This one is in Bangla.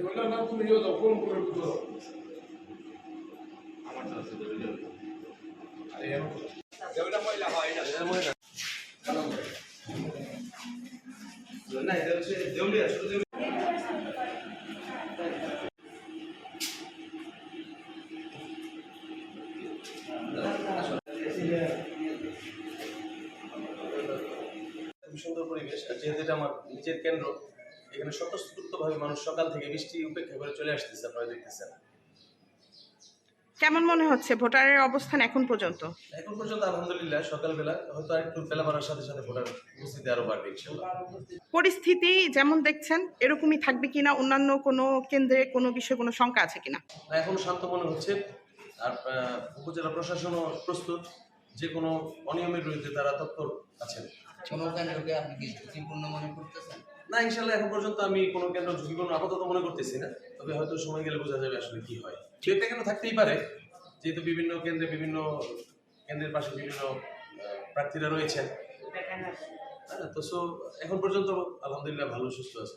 ওটা না তুমি দাও ফোন করে দাও আমার আছে আরে যেটা ময়লা হয় এটা। এটা না এটা হচ্ছে দেউলিয়া শুধু সুন্দর পরিবেশ যেহেতু এটা আমার নিজের কেন্দ্র এখানে স্বতঃস্ফূর্তভাবে মানুষ সকাল থেকে বৃষ্টি উপেক্ষা করে চলে আসতেছে আপনারা দেখতেছেন। কেমন মনে হচ্ছে? ভোটারের অবস্থান এখন পর্যন্ত? এখন পর্যন্ত আলহামদুলিল্লাহ সকালবেলা হয়তো আরেকটু বেলা বাড়ার সাথে সাথে ভোটার উপস্থিতি আরও বাড়বে পরিস্থিতি যেমন দেখছেন এরকমই থাকবে কিনা? অন্যান্য কোনো কেন্দ্রে কোনো বিষয়ে কোনো শঙ্কা আছে কিনা? না, এখন শান্ত মনে হচ্ছে। আর উপজেলা প্রশাসনও প্রস্তুত। যে কোনো অনিয়মের বিরুদ্ধে তারা তৎপর আছেন। কোনো কেন্দ্রকে আপনি কি ঝুঁকিপূর্ণ মনে করতেছেন? না ইনশাল্লাহ এখন পর্যন্ত আমি কোনো কেন্দ্র ঝুঁকিপূর্ণ আপাতত মনে করতেছি না। তবে হয়তো সময় গেলে বোঝা যাবে আসলে কি হয়। দু কেন থাকতেই পারে যেহেতু বিভিন্ন কেন্দ্রে বিভিন্ন কেন্দ্রের পাশে বিভিন্ন প্রার্থীরা রয়েছেন। হ্যাঁ, তো সো এখন পর্যন্ত আলহামদুলিল্লাহ ভালো সুস্থ আছে।